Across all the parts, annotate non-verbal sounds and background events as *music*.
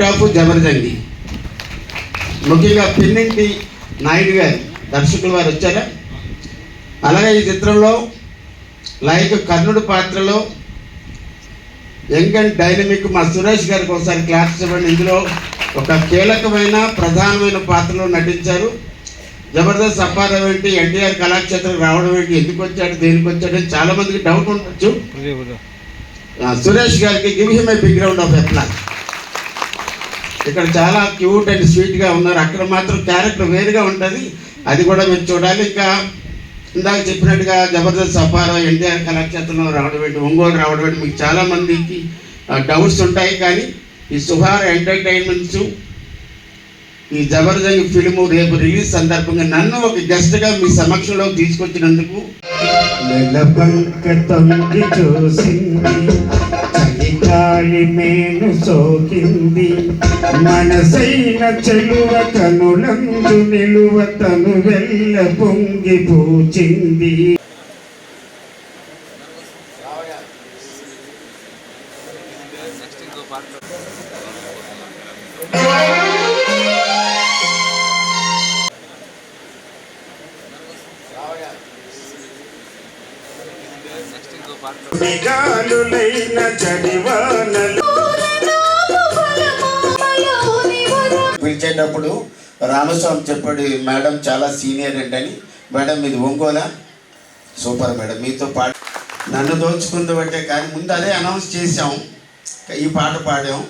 Top జబర్దంగి. ముఖ్యంగా పిన్నింటి నాయుడు గారు దర్శకులు వారు వచ్చారా? అలాగే ఈ చిత్రంలో లైక్ కర్ణుడు పాత్రలో యంగ్ అండ్ డైనమిక్ మా సురేష్ గారికి ఒకసారి క్లాస్ ఇవ్వండి. ఇందులో ఒక కీలకమైన ప్రధానమైన పాత్రలో నటించారు. జబర్దస్త్ అప్పారావు ఏంటి ఎన్టీఆర్ కళాక్షేత్రం రావడం ఏంటి ఎందుకు వచ్చాడు దేనికి వచ్చాడు అని చాలా మందికి డౌట్ ఉండొచ్చు. సురేష్ గారికి give him a big of applause ఇక్కడ చాలా క్యూట్ అండ్ స్వీట్గా ఉన్నారు. అక్కడ మాత్రం క్యారెక్టర్ వేరుగా ఉంటుంది. అది కూడా మీరు చూడాలి. ఇంకా ఇందాక చెప్పినట్టుగా జబర్దస్త్ సఫారా ఎన్టీఆర్ కళాక్షేత్రంలో రావడం ఏంటి ఒంగోలు రావడం ఏంటి మీకు చాలామందికి డౌట్స్ ఉంటాయి. కానీ ఈ సుహార్ ఎంటర్టైన్మెంట్స్ ఈ జబర్దస్త్ ఫిల్ము రేపు రిలీజ్ సందర్భంగా నన్ను ఒక గెస్ట్గా మీ సమక్షంలో తీసుకొచ్చినందుకు చూసింది. గాలి మేను సోకింది. మనసైన చెలువ కనులందు నిలువ తను వెళ్ళ పొంగి పూచింది. మిగాలులైన చడివానలు పిలిచేటప్పుడు రామస్వామి చెప్పాడు మేడం చాలా సీనియర్ ఏంటని మేడం ఇది ఒంగోలా? సూపర్ మేడం మీతో పాట నన్ను దోచుకుంది బట్టే కానీ ముందు అదే అనౌన్స్ చేసాం ఈ పాట పాడాం.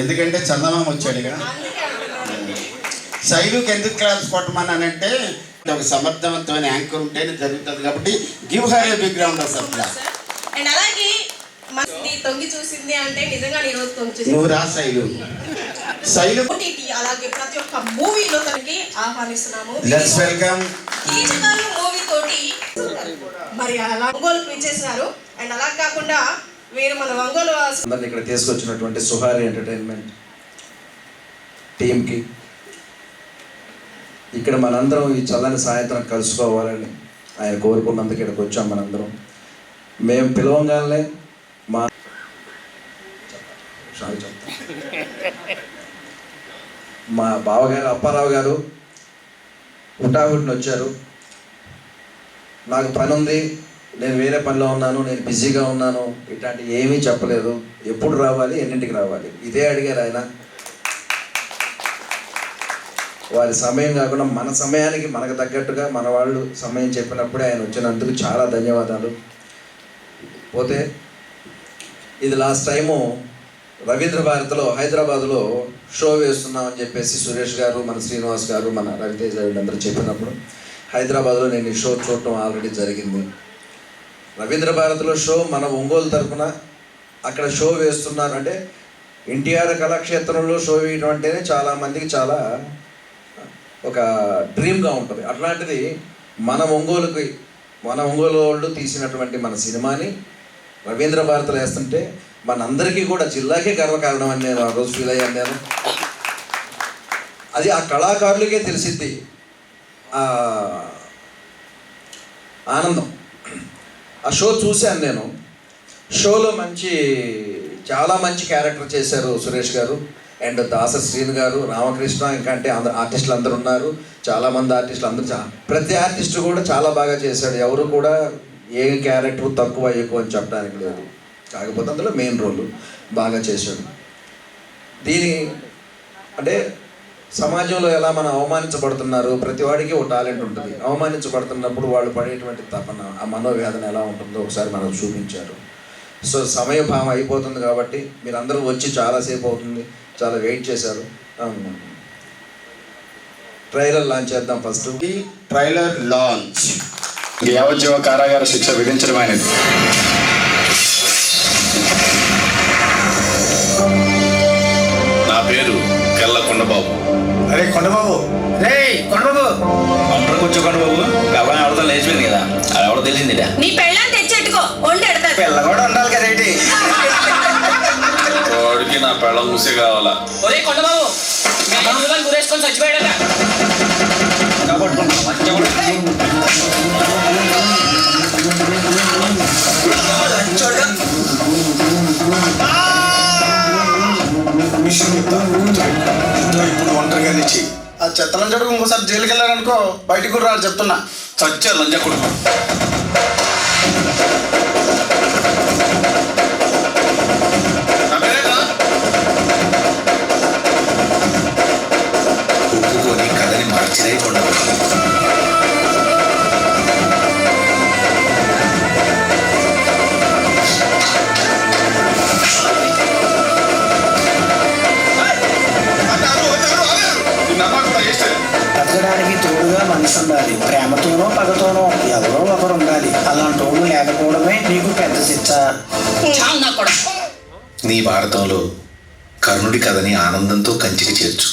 ఎందుకంటే చందమామ వచ్చాడు ఇక శైలుకి ఎందుకు క్లాస్ కొట్టమన్నానంటే ఒక సమర్థవంతమైన యాంకర్ ఉంటేనే జరుగుతుంది కాబట్టి give her a big round of applause and అలాగే తొంగి చూసింది అంటే నిజంగా ఈ రోజు తొంగి చూసింది. నువ్వు రా శైలు. శైలు. అలాగే ప్రతి ఒక్క మూవీలో తనకి ఆహ్వానిస్తున్నాము. లెట్స్ వెల్కమ్ కీచకాలు మూవీ తోటి మరి అలా ఒంగోలుకు ఇచ్చేసినారు అండ్ అలా కాకుండా వీరు మన ఒంగోలు వాసి- అందరిని ఇక్కడ తీసుకొచ్చినటువంటి సుహారి ఎంటర్టైన్మెంట్ టీంకి ఇక్కడ మనందరం ఈ చల్లని సాయంత్రం కలుసుకోవాలని ఆయన కోరుకున్నందుకు ఇక్కడికి వచ్చాం మనందరం. మేము పిలవంగానే మా మా బావగారు అప్పారావు గారు హుటాహుటిని వచ్చారు నాకు పని ఉంది నేను వేరే పనిలో ఉన్నాను నేను బిజీగా ఉన్నాను ఇట్లాంటివి ఏమీ చెప్పలేదు. ఎప్పుడు రావాలి ఎన్నింటికి రావాలి? ఇదే అడిగారు ఆయన. వారి సమయం కాకుండా మన సమయానికి మనకు తగ్గట్టుగా మన వాళ్ళు సమయం చెప్పినప్పుడే ఆయన వచ్చినందుకు చాలా ధన్యవాదాలు. పోతే ఇది లాస్ట్ టైము రవీంద్ర భారతిలో హైదరాబాద్లో షో వేస్తున్నామని చెప్పేసి సురేష్ గారు మన శ్రీనివాస్ గారు మన రవితేజ వీళ్ళందరూ చెప్పినప్పుడు హైదరాబాద్లో నేను ఈ షో చూడటం ఆల్రెడీ జరిగింది. రవీంద్ర భారతిలో షో మన ఒంగోలు తరఫున అక్కడ షో వేస్తున్నారంటే ఎన్టీఆర్ కళాక్షేత్రంలో షో వేయడం అంటేనే చాలామందికి చాలా ఒక డ్రీమ్గా ఉంటుంది. అట్లాంటిది మన ఒంగోలుకి మన ఒంగోలు వాళ్ళు తీసినటువంటి మన సినిమాని రవీంద్ర భారతిలో వేస్తుంటే మనందరికీ కూడా జిల్లాకే గర్వకారణం అని నేను ఆ రోజు ఫీల్ అయ్యాను నేను. అది ఆ కళాకారులకే తెలిసిద్ది. ఆ ఆనందం. ఆ షో చూశాను నేను. షోలో మంచి చాలా మంచి క్యారెక్టర్ చేశారు సురేష్ గారు. అండ్ దాస శ్రీను గారు రామకృష్ణ ఇంకా అంటే అందరు ఆర్టిస్టులు అందరు ఉన్నారు. చాలామంది ఆర్టిస్టులు అందరూ ప్రతి ఆర్టిస్ట్ కూడా చాలా బాగా చేశాడు. ఎవరు కూడా ఏ క్యారెక్టర్ తక్కువ ఎక్కువ అని చెప్పడానికి లేదు. కాకపోతే అందులో మెయిన్ రోల్ బాగా చేశాడు. దీని అంటే సమాజంలో ఎలా మనం అవమానించబడుతున్నారు? ప్రతి వాడికి ఒక టాలెంట్ ఉంటుంది. అవమానించబడుతున్నప్పుడు వాళ్ళు పడేటువంటి తపన ఆ మనోవేదన ఎలా ఉంటుందో ఒకసారి మనకు చూపించారు. సో సమయం భావం అయిపోతుంది కాబట్టి మీరు అందరూ వచ్చి చాలాసేపు అవుతుంది. చాలా వెయిట్ చేశారు. ట్రైలర్ లాంచ్ చేద్దాం ఫస్ట్. ట్రైలర్ లాంచ్ యావజ్జీవ కారాగార శిక్ష విధించడం ఆయనది నా పేరు కెల్ల కొండబాబు. అరే కొండబాబు. రే కొండబాబు. అందరూ కూర్చో కొండబాబు. గవ్వని ఎవరితో లేచిపోయింది కదా. అది ఎవడో తెలిసిందిరా నీ పెళ్ళాన్ని తెచ్చెట్టుకో వండి పిల్ల కూడా ఉండాలి కదేంటి *laughs* నా పెళ్ళం మూసే కావాలా? ఒరే కొండబాబు గురేసుకొని చచ్చిపోయాడట మిషన్ ఇప్పుడు ఒంటరిగా తెచ్చి ఆ చెత్తలం జడుగు ఇంకోసారి జైలుకి వెళ్ళారనుకో బయటికి కూడా రాడు చెప్తున్నా. చచ్చా లంజ మనసు ఉండాలి ప్రేమతోనో పగతోనో ఎవరో ఒకరు ఉండాలి అలాంటి వాళ్ళు లేకపోవడమే నీకు పెద్ద శిక్ష. నీ భారతంలో కర్ణుడి కథని ఆనందంతో కంచికి చేర్చు.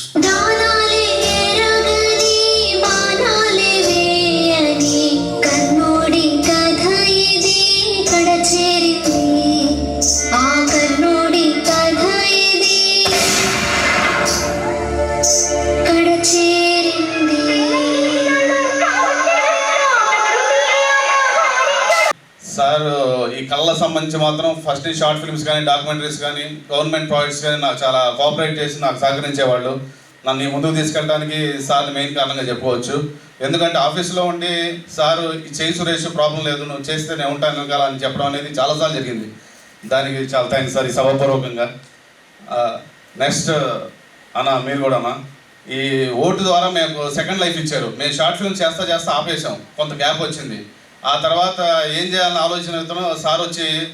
సంబంధించి మాత్రం ఫస్ట్ షార్ట్ ఫిల్మ్స్ కానీ డాక్యుమెంటరీస్ కానీ గవర్నమెంట్ ప్రాజెక్ట్స్ కానీ నాకు చాలా కోఆపరేట్ చేసి నాకు సహకరించేవాళ్ళు. నన్ను ఈ ముందుకు తీసుకెళ్ళడానికి సార్ మెయిన్ కారణంగా చెప్పుకోవచ్చు. ఎందుకంటే ఆఫీస్లో ఉండి సార్ ఈ చేయి సురేష్ ప్రాబ్లం లేదు నువ్వు చేస్తే నేను ఉంటాను వెనకాల అని చెప్పడం అనేది చాలాసార్లు జరిగింది. దానికి చాలా థ్యాంక్స్ సార్ ఈ సభాపూర్వకంగా. నెక్స్ట్ అన్న మీరు కూడా అన్న. ఈ ఓటు ద్వారా మేము సెకండ్ లైఫ్ ఇచ్చారు. మేము షార్ట్ ఫిల్మ్ చేస్తా చేస్తా ఆపేసాం కొంత గ్యాప్ వచ్చింది. ఆ తర్వాత ఏం చేయాలని ఆలోచన సార్ వచ్చి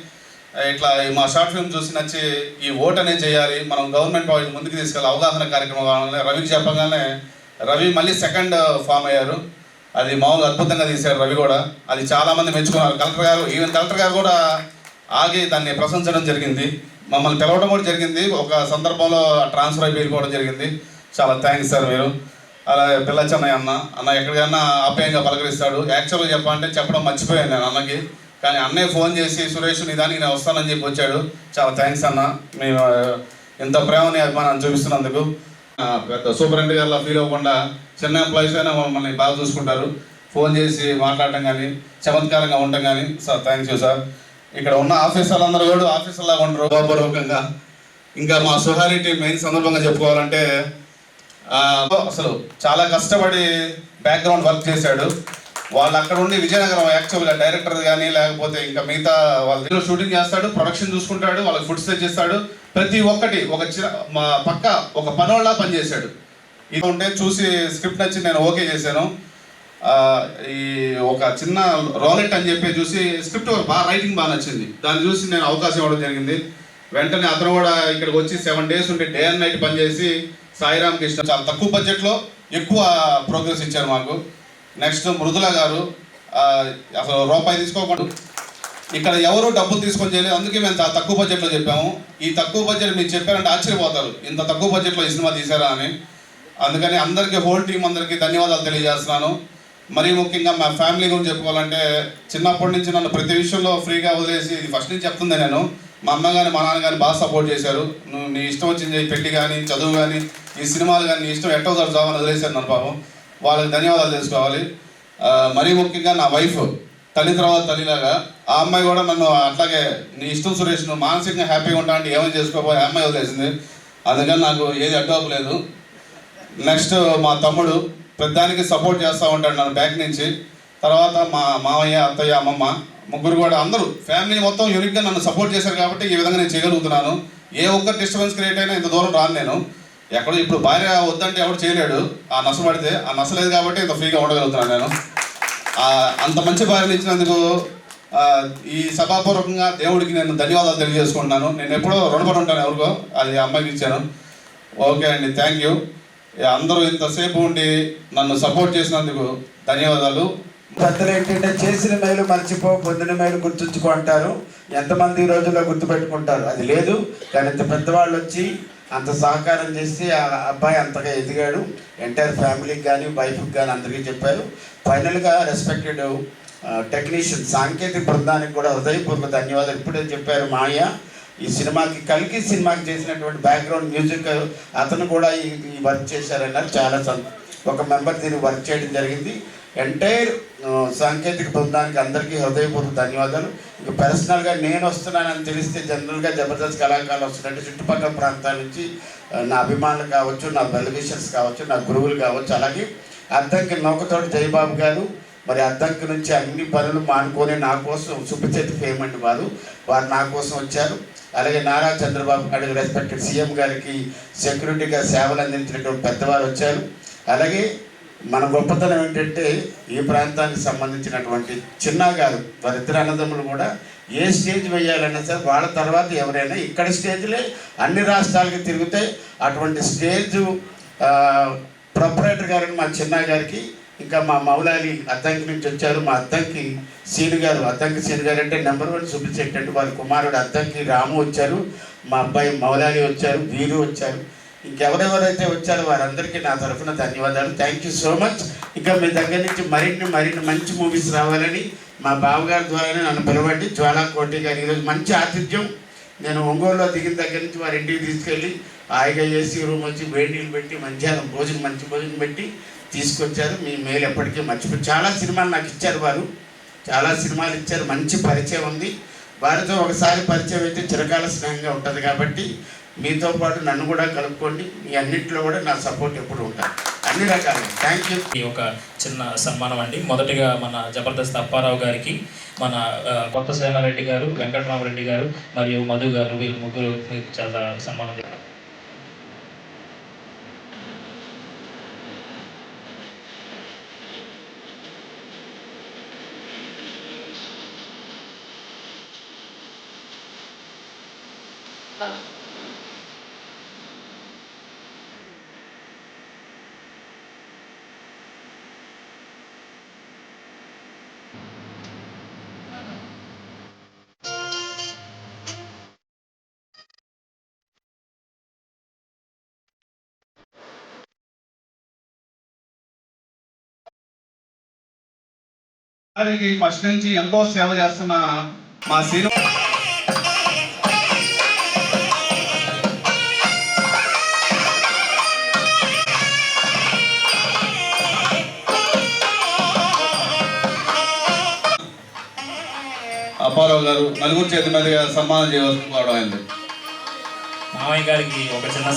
ఇట్లా మా షార్ట్ ఫిల్మ్ చూసి నచ్చి ఈ ఓట్ అనేది చేయాలి మనం గవర్నమెంట్ వాళ్ళకి ముందుకు తీసుకెళ్ళి అవగాహన కార్యక్రమం కావాలని రవికి చెప్పగానే రవి మళ్ళీ సెకండ్ ఫామ్ అయ్యారు. అది మామూలుగా అద్భుతంగా తీశారు రవి కూడా. అది చాలామంది మెచ్చుకున్నారు. కలెక్టర్ గారు ఈవెన్ కలెక్టర్ గారు కూడా ఆగి దాన్ని ప్రశంసడం జరిగింది. మమ్మల్ని పిలవడం కూడా జరిగింది. ఒక సందర్భంలో ట్రాన్స్ఫర్ అయిపోయి కూడా జరిగింది. చాలా థ్యాంక్స్ సార్ మీరు. అలా పిల్లచ్చన్నయ్య అన్న. అన్న ఎక్కడికైనా ఆప్యాయంగా పలకరిస్తాడు. యాక్చువల్గా చెప్పాలంటే చెప్పడం మర్చిపోయాను నేను అన్నకి. కానీ అన్నయ్య ఫోన్ చేసి సురేష్ నీ దానికి నేను వస్తానని చెప్పి వచ్చాడు. చాలా థ్యాంక్స్ అన్న. మేము ఇంత ప్రేమని అభిమానాన్ని చూపిస్తున్నందుకు. పెద్ద సూపరింటెండెంట్ గారిలా ఫీల్ అవ్వకుండా చిన్న ఎంప్లాయీస్ అయినా మమ్మల్ని బాగా చూసుకుంటారు. ఫోన్ చేసి మాట్లాడటం కానీ చమత్కారంగా ఉండటం కానీ సార్ థ్యాంక్స్ యూ సార్. ఇక్కడ ఉన్న ఆఫీసర్లందరూ కూడా ఆఫీసర్లాగా ఉండరు. గౌరవపూర్వకంగా. ఇంకా మా సుహారిటీ మెయిన్ సందర్భంగా చెప్పుకోవాలంటే అసలు చాలా కష్టపడి బ్యాక్గ్రౌండ్ వర్క్ చేశాడు. వాళ్ళు అక్కడ ఉండి విజయనగరం యాక్చువల్గా డైరెక్టర్ కానీ లేకపోతే ఇంకా మిగతా వాళ్ళు షూటింగ్ చేస్తాడు ప్రొడక్షన్ చూసుకుంటాడు వాళ్ళకి ఫుడ్ సెట్ చేస్తాడు. ప్రతి ఒక్కటి ఒక చిన్న మా పక్క ఒక పనోళ్ళ పనిచేశాడు. ఇది ఉంటే చూసి స్క్రిప్ట్ నచ్చి నేను ఓకే చేశాను. ఈ ఒక చిన్న రోలెట్ అని చెప్పి చూసి స్క్రిప్ట్ బాగా రైటింగ్ బాగా నచ్చింది. దాన్ని చూసి నేను అవకాశం ఇవ్వడం జరిగింది. వెంటనే అతను కూడా ఇక్కడికి వచ్చి సెవెన్ డేస్ ఉండి డే అండ్ నైట్ పనిచేసి సాయిరామ్ కృష్ణ చాలా తక్కువ బడ్జెట్లో ఎక్కువ ప్రోగ్రెస్ ఇచ్చారు మాకు. నెక్స్ట్ మృదుల గారు అసలు రూపాయి తీసుకోకుండా ఇక్కడ ఎవరు డబ్బులు తీసుకొని చేయలేదు. అందుకే మేము చాలా తక్కువ బడ్జెట్లో చెప్పాము. ఈ తక్కువ బడ్జెట్ మీరు చెప్పారంటే ఆశ్చర్యపోతారు. ఇంత తక్కువ బడ్జెట్లో ఈ సినిమా తీసారా అని. అందుకని అందరికీ హోల్ టీం అందరికీ ధన్యవాదాలు తెలియజేస్తున్నాను. మరీ ముఖ్యంగా మా ఫ్యామిలీ గురించి చెప్పుకోవాలంటే చిన్నప్పటి నుంచి నన్ను ప్రతి విషయంలో ఫ్రీగా వదిలేసి ఇది ఫస్ట్ నుంచి చెప్తుంది నేను. మా అమ్మ కానీ మా నాన్న కానీ బాగా సపోర్ట్ చేశారు. నువ్వు నీ ఇష్టం వచ్చింది పెళ్ళి కానీ చదువు కానీ ఈ సినిమాలు కానీ నీ ఇష్టం ఎట్టో చదువుతామని వదిలేశారు నన్ను పాపం. వాళ్ళకి ధన్యవాదాలు తెలుసుకోవాలి. మరీ ముఖ్యంగా నా వైఫ్ తల్లి తర్వాత తల్లిలాగా ఆ అమ్మాయి కూడా నన్ను అట్లాగే నీ ఇష్టం సురేష్ నువ్వు మానసికంగా హ్యాపీగా ఉంటా అంటే ఏమైనా చేసుకోబోయే ఆ అమ్మాయి వదిలేసింది. అందుకని నాకు ఏది అడ్డు లేదు నెక్స్ట్ మా తమ్ముడు పెద్దానికి సపోర్ట్ చేస్తూ ఉంటాడు నన్ను బ్యాక్ నుంచి. తర్వాత మా మామయ్య అత్తయ్య అమ్మమ్మ ముగ్గురు కూడా అందరూ ఫ్యామిలీ మొత్తం యూనిట్గా నన్ను సపోర్ట్ చేశారు కాబట్టి ఈ విధంగా నేను చేయగలుగుతున్నాను. ఏ ఒక్క డిస్టర్బెన్స్ క్రియేట్ అయినా ఇంత దూరం రాను నేను. ఎక్కడో ఇప్పుడు భార్య వద్దంటే ఎవడు చేయలేడు. ఆ నస పడితే ఆ నస లేదు కాబట్టి ఇంత ఫ్రీగా ఉండగలుగుతున్నాను నేను. అంత మంచి భార్యను ఇచ్చినందుకు ఈ సభాపూర్వకంగా దేవుడికి నేను ధన్యవాదాలు తెలియజేసుకుంటున్నాను. నేను ఎప్పుడో రుణపడి ఉంటాను ఎవరికో అది అమ్మాయికి ఇచ్చాను. ఓకే అండి థ్యాంక్ యూ అందరూ ఇంతసేపు ఉండి నన్ను సపోర్ట్ చేసినందుకు ధన్యవాదాలు. పెద్దలు ఏంటంటే చేసిన మేలు మర్చిపో పొందిన మేలు గుర్తుంచుకో అంటారు. ఎంతమంది ఈ రోజుల్లో గుర్తుపెట్టుకుంటారు? అది లేదు. కానీ ఇంత పెద్దవాళ్ళు వచ్చి అంత సహకారం చేసి ఆ అబ్బాయి అంతగా ఎదిగాడు. ఎంటైర్ ఫ్యామిలీకి కానీ వైఫ్కి కానీ అందరికీ చెప్పారు. ఫైనల్గా రెస్పెక్టెడ్ టెక్నీషియన్ సాంకేతిక బృందానికి కూడా హృదయపూర్వక ధన్యవాదాలు. ఇప్పుడే చెప్పారు మాయ. ఈ సినిమాకి కలిగి సినిమాకి చేసినటువంటి బ్యాక్గ్రౌండ్ మ్యూజిక్ అతను కూడా ఈ వర్క్ చేశారన్నారు. చాలా సంత ఒక మెంబర్ దీన్ని వర్క్ చేయడం జరిగింది. ఎంటైర్ సాంకేతిక బృందానికి అందరికీ హృదయపూర్వక ధన్యవాదాలు. ఇక పర్సనల్గా నేను వస్తున్నానని తెలిస్తే జనరల్గా జబర్దస్త్ కళాకారులు వస్తున్నట్టు చుట్టుపక్కల ప్రాంతాల నుంచి నా అభిమానులు కావచ్చు నా వెల్విషర్స్ కావచ్చు నా గురువులు కావచ్చు అలాగే అద్దంకి నౌకతోటి జయబాబు గారు మరి అద్దంకి నుంచి అన్ని పనులు మానుకొని నా కోసం సుబ్బచేతి పేమెంట్ వారు. వారు నా కోసం వచ్చారు. అలాగే నారా చంద్రబాబు నాయుడు రెస్పెక్టెడ్ సీఎం గారికి సెక్యూరిటీగా సేవలు అందించినటువంటి పెద్దవారు వచ్చారు. అలాగే మన గొప్పతనం ఏంటంటే ఈ ప్రాంతానికి సంబంధించినటువంటి చిన్న గారు వారిద్దరు అన్నదమ్ములు కూడా ఏ స్టేజ్ వేయాలన్నా సరే వాళ్ళ తర్వాత ఎవరైనా ఇక్కడ స్టేజ్లే అన్ని రాష్ట్రాలకి తిరిగితే అటువంటి స్టేజ్ ప్రొపరేటర్ గారు మా చిన్న గారికి ఇంకా మా మౌలాలి అద్దంకి నుంచి వచ్చారు. మా అద్దంకి సీను గారు అద్దంకి సీను గారు అంటే నెంబర్ వన్ చూపించేటట్టు అంటే వారి కుమారుడు అద్దంకి రాము వచ్చారు. మా అబ్బాయి మౌలాలి వచ్చారు. వీరు వచ్చారు. ఇంకెవరెవరైతే వచ్చారో వారందరికీ నా తరఫున ధన్యవాదాలు. థ్యాంక్ యూ సో మచ్ ఇంకా మీ దగ్గర నుంచి మరిన్ని మరిన్ని మంచి మూవీస్ రావాలని మా బావగారి ద్వారానే నన్ను పిలవండి. జ్వాలా కోటి గారు ఈరోజు మంచి ఆతిథ్యం. నేను ఒంగోలులో దిగిన దగ్గర నుంచి వారి ఇంటికి తీసుకెళ్ళి హాయిగా ఏసీ రూమ్ వచ్చి వేడి నీళ్ళు పెట్టి మధ్యాహ్నం భోజనం మంచి భోజనం పెట్టి తీసుకొచ్చారు. మీ మేలు ఎప్పటికీ మర్చిపోయి చాలా సినిమాలు నాకు ఇచ్చారు వారు. చాలా సినిమాలు ఇచ్చారు. మంచి పరిచయం ఉంది. వారితో ఒకసారి పరిచయం అయితే చిరకాల స్నేహంగా ఉంటుంది కాబట్టి మీతో పాటు నన్ను కూడా కలుపుకోండి. మీ అన్నింటిలో కూడా నా సపోర్ట్ ఎప్పుడు ఉంటాను అన్ని రకాలు థ్యాంక్ యూ ఈ ఒక చిన్న సన్మానం అండి. మొదటిగా మన జబర్దస్త్ అప్పారావు గారికి మన కొత్త సేనారెడ్డి గారు వెంకటరామరెడ్డి గారు మరియు మధు గారు వీళ్ళు ముగ్గురు చాలా సన్మానం చేశారు. గారికి ఫస్ట్ నుంచి ఎంతో సేవ చేస్తున్న మా శ్రీను అప్పారావు గారు నలుగురు చేతి మీదుగా సన్మానం చేయవలసి అయింది మామయ్య గారికి ఒక చిన్న